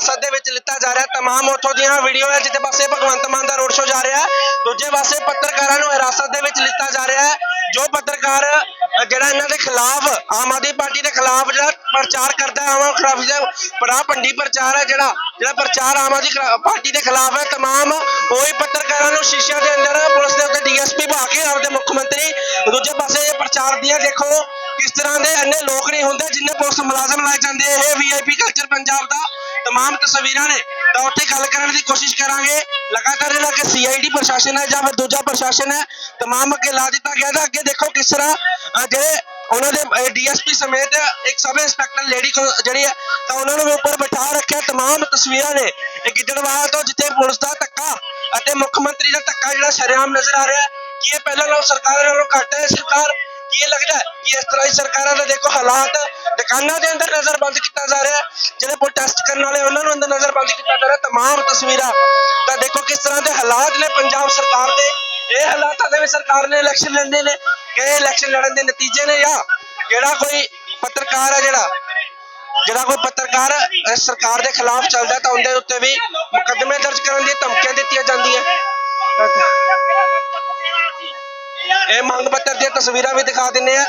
ਹਿਰਾਸਤ ਦੇ ਵਿੱਚ ਲਿੱਤਾ ਜਾ ਰਿਹਾ, ਤਮਾਮ ਉੱਥੋਂ ਦੀਆਂ ਵੀਡੀਓ ਹੈ, ਜਿੱਥੇ ਪਾਸੇ ਭਗਵੰਤ ਮਾਨ ਦਾ ਰੋਡ ਸ਼ੋ ਜਾ ਰਿਹਾ ਦੂਜੇ ਪਾਸੇ ਪੱਤਰਕਾਰਾਂ ਨੂੰ ਹਿਰਾਸਤ ਦੇ ਵਿੱਚ ਲਿੱਤਾ ਜਾ ਰਿਹਾ ਜੋ ਪੱਤਰਕਾਰ ਜਿਹੜਾ ਇਹਨਾਂ ਦੇ ਖਿਲਾਫ, ਆਮ ਆਦਮੀ ਪਾਰਟੀ ਦੇ ਖਿਲਾਫ ਜਿਹੜਾ ਪ੍ਰਚਾਰ ਕਰਦਾ ਹੈ, ਆਮ ਖਿਲਾਫ ਜਿਹੜਾ ਬੜਾ ਭੰਡੀ ਪ੍ਰਚਾਰ ਹੈ, ਜਿਹੜਾ ਜਿਹੜਾ ਪ੍ਰਚਾਰ ਆਮ ਆਦਮੀ ਪਾਰਟੀ ਦੇ ਖਿਲਾਫ ਹੈ, ਤਮਾਮ ਉਹੀ ਪੱਤਰਕਾਰਾਂ ਨੂੰ ਸ਼ੀਸ਼ਿਆਂ ਦੇ ਅੰਦਰ ਪੁਲਿਸ ਦੇ ਉੱਤੇ ਡੀਐਸਪੀ ਬਹਾ ਕੇ ਆਪਦੇ ਮੁੱਖ ਮੰਤਰੀ, ਦੂਜੇ ਪਾਸੇ ਇਹ ਪ੍ਰਚਾਰ ਦੀਆਂ ਦੇਖੋ ਕਿਸ ਤਰ੍ਹਾਂ ਦੇ ਇੰਨੇ ਲੋਕ ਨਹੀਂ ਹੁੰਦੇ ਜਿੰਨੇ ਪੁਲਿਸ ਮੁਲਾਜ਼ਮ ਲਾਏ ਜਾਂਦੇ ਇਹ ਵੀਆਈਪੀ ਕਲਚਰ ਪੰਜਾਬ ਦਾ। ਤਮਾਮ ਤਸਵੀਰਾਂ ਨੇ ਤਾਂ ਉੱਥੇ ਗੱਲ ਕਰਨ ਦੀ ਕੋਸ਼ਿਸ਼ ਕਰਾਂਗੇ ਲਗਾਤਾਰ ਜਿਹੜਾ ਕਿ ਸੀਆਈਡੀ ਪ੍ਰਸ਼ਾਸਨ ਹੈ ਜਾਂ ਫਿਰ ਦੂਜਾ ਪ੍ਰਸ਼ਾਸਨ ਹੈ ਤਮਾਮ ਅੱਗੇ ਲਾ ਦਿੱਤਾ ਗਿਆ ਤਾਂ ਅੱਗੇ ਦੇਖੋ ਕਿਸ ਤਰ੍ਹਾਂ ਜਿਹੜੇ ਉਹਨਾਂ ਦੇ ਡੀਐਸਪੀ ਸਮੇਤ ਇੱਕ ਸਬ ਇੰਸਪੈਕਟਰ ਲੇਡੀ ਜਿਹੜੀ ਹੈ ਤਾਂ ਉਹਨਾਂ ਨੂੰ ਵੀ ਉੱਪਰ ਬਿਠਾ ਰੱਖਿਆ ਤਮਾਮ ਤਸਵੀਰਾਂ ਨੇ ਇਹ ਗਿੱਦੜਵਾਹਾ ਤੋਂ ਜਿੱਥੇ ਪੁਲਿਸ ਦਾ ਧੱਕਾ ਅਤੇ ਮੁੱਖ ਮੰਤਰੀ ਦਾ ਧੱਕਾ ਜਿਹੜਾ ਸ਼ਰੇਆਮ ਨਜ਼ਰ ਆ ਰਿਹਾ ਹੈ ਕਿ ਇਹ ਪਹਿਲਾਂ ਨਾਲੋਂ ਸਰਕਾਰ ਨਾਲੋਂ ਘੱਟ ਹੈ ਸਰਕਾਰ ਕੀ ਲੱਗਦਾ ਹੈ ਕਿ ਇਸ ਤਰ੍ਹਾਂ ਦੀ ਸਰਕਾਰਾਂ ਦਾ ਦੇਖੋ ਹਾਲਾਤ ਦੁਕਾਨਾਂ ਦੇ ਅੰਦਰ ਨਜ਼ਰਬੰਦ ਕੀਤਾ ਜਾ ਰਿਹਾ ਜਿਹੜੇ ਪ੍ਰੋਟੈਸਟ ਕਰਨ ਵਾਲੇ ਉਹਨਾਂ ਨੂੰ ਅੰਦਰ ਨਜ਼ਰਬੰਦ ਕੀਤਾ ਜਾ ਰਿਹਾ ਤਮਾਮ ਤਸਵੀਰਾਂ। ਤਾਂ ਦੇਖੋ ਕਿਸ ਤਰ੍ਹਾਂ ਦੇ ਹਾਲਾਤ ਨੇ ਪੰਜਾਬ ਸਰਕਾਰ ਦੇ। ਇਹ ਹਾਲਾਤਾਂ ਦੇ ਵਿੱਚ ਸਰਕਾਰ ਨੇ ਇਲੈਕਸ਼ਨ ਲੜਨੇ ਨੇ, ਕਿ ਇਲੈਕਸ਼ਨ ਲੜਨ ਦੇ ਨਤੀਜੇ ਨੇ ਜਾਂ ਜਿਹੜਾ ਕੋਈ ਪੱਤਰਕਾਰ ਹੈ ਜਿਹੜਾ ਜਿਹੜਾ ਕੋਈ ਪੱਤਰਕਾਰ ਸਰਕਾਰ ਦੇ ਖਿਲਾਫ ਚੱਲਦਾ ਤਾਂ ਉਹਦੇ ਉੱਤੇ ਵੀ ਮੁਕੱਦਮੇ ਦਰਜ ਕਰਨ ਦੀ ਧਮਕੀਆਂ ਦਿੱਤੀਆਂ ਜਾਂਦੀਆਂ। ਇਹ ਮੰਗ ਪੱਤਰ ਦੀਆਂ ਤਸਵੀਰਾਂ ਵੀ ਦਿਖਾ ਦਿੰਨੇ ਆ।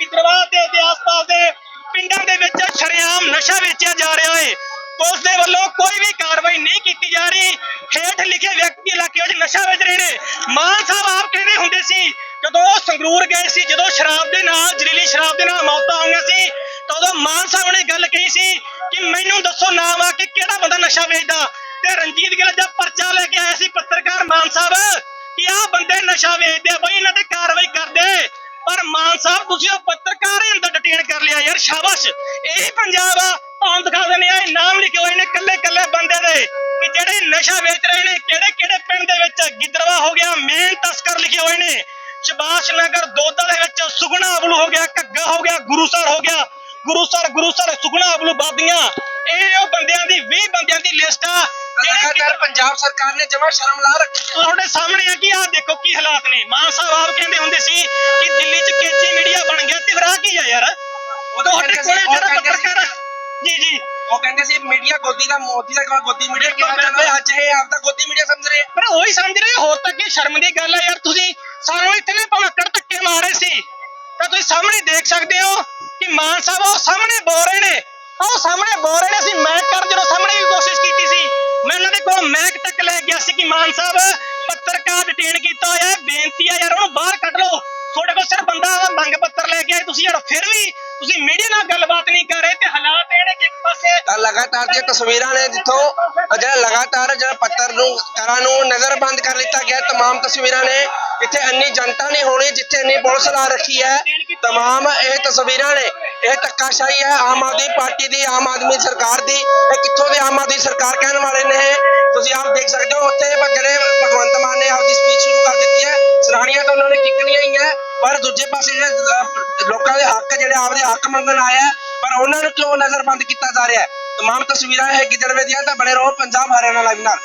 ਗਿੱਦੜਵਾਹ ਤੇ ਦੇ ਆਸ-ਪਾਸ ਦੇ ਪਿੰਡਾਂ ਦੇ ਵਿੱਚ ਸ਼ਰੇਆਮ ਨਸ਼ਾ ਵੇਚਿਆ ਜਾ ਰਿਹਾ ਹੈ ਪੁਲਿਸ ਦੇ ਵੱਲੋਂ ਕੋਈ ਵੀ ਕਾਰਵਾਈ ਨਹੀਂ ਕੀਤੀ ਜਾ ਰਹੀ। ਹੇਠ ਲਿਖੇ ਵਿਅਕਤੀ ਇਲਾਕੇ ਵਿੱਚ ਨਸ਼ਾ ਵੇਚ ਰਹੇ ਨੇ। ਮਾਨ ਸਾਹਿਬ ਆਪ ਕਹਿੰਦੇ ਹੁੰਦੇ ਸੀ? ਜਦੋਂ ਉਹ ਸੰਗਰੂਰ ਗਏ ਸੀ, ਜਦੋਂ ਸ਼ਰਾਬ ਦੇ ਨਾਲ, ਜ਼ਹਿਰੀਲੀ ਸ਼ਰਾਬ ਦੇ ਨਾਲ ਮੌਤਾਂ ਹੋਈਆਂ ਸੀ ਤਾਂ ਉਦੋਂ ਮਾਨ ਸਾਹਿਬ ਨੇ ਗੱਲ ਕਹੀ ਸੀ ਕਿ ਮੈਨੂੰ ਦੱਸੋ ਨਾਮ ਆ ਕਿ ਕਿਹੜਾ ਬੰਦਾ ਨਸ਼ਾ ਵੇਚਦਾ? ਤੇ ਰਣਜੀਤ ਗਿੱਲ ਦਾ ਪਰਚਾ ਲੈ ਕੇ ਆਇਆ ਸੀ ਪੱਤਰਕਾਰ ਮਾਨ ਸਾਹਿਬ ਕਿ ਆਹ ਬੰਦੇ ਨਸ਼ਾ ਵੇਚਦੇ ਆ ਬਈ, ਇਹਨਾਂ ਤੇ ਕਾਰਵਾਈ ਕਰਦੇ। ਪਰ ਮਾਨ ਸਾਹਿਬ, ਤੁਸੀਂ ਉਹ ਪੱਤਰਕਾਰ ਹੀ ਅੰਦਰ ਡਿਟੇਨ ਕਰ ਲਿਆ ਯਾਰ, ਸ਼ਾਬਾਸ਼। ਇਹੀ ਪੰਜਾਬ ਆ। ਤੁਹਾਨੂੰ ਦਿਖਾ ਦਿੰਦੇ ਆ ਨਾਮ ਲਿਖੇ ਹੋਏ ਨੇ ਕੱਲੇ ਕੱਲੇ ਬੰਦੇ ਦੇ ਕਿ ਜਿਹੜੇ ਨਸ਼ਾ ਵੇਚ ਰਹੇ ਨੇ, ਕਿਹੜੇ ਕਿਹੜੇ ਪਿੰਡ ਦੇ ਵਿੱਚ ਗਿੱਦਰਵਾ ਹੋ ਗਿਆ, ਮੇਨ ਤਸਕਰ ਲਿਖੇ ਹੋਏ ਨੇ। ਸ਼ਬਾਸ਼ ਨਗਰ ਦੋਦਾ ਦੇ ਵਿੱਚ ਸੁਗਣਾ ਅਬਲੂ ਹੋ ਗਿਆ, ਘੱਗਾ ਹੋ ਗਿਆ ਗੁਰੂਸਰ ਹੋ ਗਿਆ। ਗੁਰੂਸਰ ਗੁਰੂਸਰ ਸੁਗਣਾ ਅਬਲੂ ਬਾਦੀਆਂ ਇਹ ਉਹ ਬੰਦਿਆਂ ਦੀ 20 ਬੰਦਿਆਂ ਦੀ ਲਿਸਟ ਆ। ਲਗਾਤਾਰ ਪੰਜਾਬ ਸਰਕਾਰ ਨੇ ਜਮਾ ਸ਼ਰਮ ਲਾ ਰੱਖੀ ਤੁਹਾਡੇ ਸਾਹਮਣੇ ਆ ਕਿ ਆਹ ਦੇਖੋ ਕੀ ਹਾਲਾਤ ਨੇ। ਮਾਨ ਸਾਹਿਬ ਆਪ ਕਹਿੰਦੇ ਹੁੰਦੇ ਸੀ ਕਿ ਦਿੱਲੀ 'ਚ ਕੇਜੀ ਮੀਡੀਆ ਬਣ ਗਿਆ ਤੇ ਫਿਰ ਆਹ ਕੀ ਆ ਯਾਰ? ਤੁਹਾਡੇ ਕੋਲੇ ਜਿਹੜਾ ਪੱਤਰਕਾਰ ਜੀ ਜੀ। ਉਹ ਕਹਿੰਦੇ ਸੀ ਮੀਡੀਆ ਗੋਦੀ ਦਾ ਮੋਦੀ ਦਾ ਗੋਦੀ ਮੀਡੀਆ ਕਿਹਾ ਜਾਂਦਾ? ਹੈ। ਅੱਜ ਇਹ ਆਪਦਾ ਗੋਦੀ ਮੀਡੀਆ ਸਮਝ ਰਹੇ। ਪਰ ਉਹੀ ਸਮਝ ਰਹੇ ਹੋਰ ਤਾਂ ਕੀ ਸ਼ਰਮ ਦੀ ਗੱਲ ਆ ਯਾਰ। ਤੁਸੀਂ ਸਾਨੂੰ ਇੱਥੇ ਨੇ ਭਮੱਕੜ ਧੱਕੇ ਮਾਰੇ ਸੀ। ਤਾਂ ਤੁਸੀਂ ਸਾਹਮਣੇ ਦੇਖ ਸਕਦੇ ਹੋ ਕਿ ਮਾਨ ਸਾਹਿਬ ਉਹ ਸਾਹਮਣੇ ਬੋ ਰਹੇ ਨੇ। ਉਹ ਸਾਹਮਣੇ ਬੋ ਰਹੇ ਨੇ, ਅਸੀਂ ਮੈਕ ਕਰ ਜਦੋਂ ਸਾਹਮਣੇ ਵੀ ਕੋਸ਼ਿਸ਼ ਕੀਤੀ ਸੀ। ਮੈਂ ਉਹਨਾਂ ਦੇ ਕੋਲ ਮੈਕ ਤੱਕ ਲੈ ਗਿਆ ਸੀ ਕਿ ਮਾਨ ਸਾਹਿਬ ਪੱਤਰਕਾਰ ਡਿਟੇਨ ਕੀਤਾ ਹੋਇਆ, ਬੇਨਤੀ ਆ ਯਾਰ ਉਹਨੂੰ ਬਾਹਰ ਕੱਢ ਲਓ। ਲਗਾਤਾਰ ਦੀਆਂ ਤਸਵੀਰਾਂ ਨੇ ਜਿੱਥੋਂ ਜਿਹੜਾ ਲਗਾਤਾਰ ਜਿਹੜਾ ਪੱਤਰ ਨੂੰ ਕਰਾਂ ਨੂੰ ਨਜ਼ਰਬੰਦ ਕਰ ਲਿੱਤਾ ਗਿਆ, ਤਮਾਮ ਤਸਵੀਰਾਂ ਨੇ। ਇੱਥੇ ਇੰਨੀ ਜਨਤਾ ਨਹੀਂ ਹੋਣੀ ਜਿੱਥੇ ਇੰਨੀ ਪੁਲਿਸ ਲਾ ਰੱਖੀ ਹੈ। ਤਮਾਮ ਇਹ ਤਸਵੀਰਾਂ ਨੇ, ਇਹ ਧੱਕਾਸ਼ਾਹੀ ਹੈ ਆਮ ਆਦਮੀ ਪਾਰਟੀ ਦੀ, ਆਮ ਆਦਮੀ ਸਰਕਾਰ ਦੀ, ਇਹ ਕਿੱਥੋਂ ਦੇ ਆਮ ਆਦਮੀ ਸਰਕਾਰ ਕਹਿਣ ਵਾਲੇ ਨੇ ਤੁਸੀਂ ਆਪ ਦੇਖ ਸਕਦੇ ਹੋ, ਉੱਥੇ ਜਿਹੜੇ ਭਗਵੰਤ ਮਾਨ ਨੇ ਆਪਦੀ ਸਪੀਚ ਸ਼ੁਰੂ ਕਰ ਦਿੱਤੀ ਹੈ। ਸਰਾਣੀਆਂ ਤਾਂ ਉਹਨਾਂ ਨੇ ਕਿੱਕਣੀਆਂ ਹੀ ਹੈ, ਪਰ ਦੂਜੇ ਪਾਸੇ ਜਿਹੜੇ ਲੋਕਾਂ ਦੇ ਹੱਕ, ਜਿਹੜੇ ਆਪਦੇ ਹੱਕ ਮੰਗਣ ਆਏ ਆ ਉਹਨਾਂ ਨੂੰ ਕਿਉਂ ਨਜ਼ਰਬੰਦ ਕੀਤਾ ਜਾ ਰਿਹਾ ਹੈ। ਤਮਾਮ ਤਸਵੀਰਾਂ ਹੈ ਗਿੱਦੜਵੇ ਦੀਆਂ ਤਾਂ ਬਣੇ ਰਹੋ ਪੰਜਾਬ ਹਰਿਆਣਾ ਲਾਈਵ ਨਾਲ।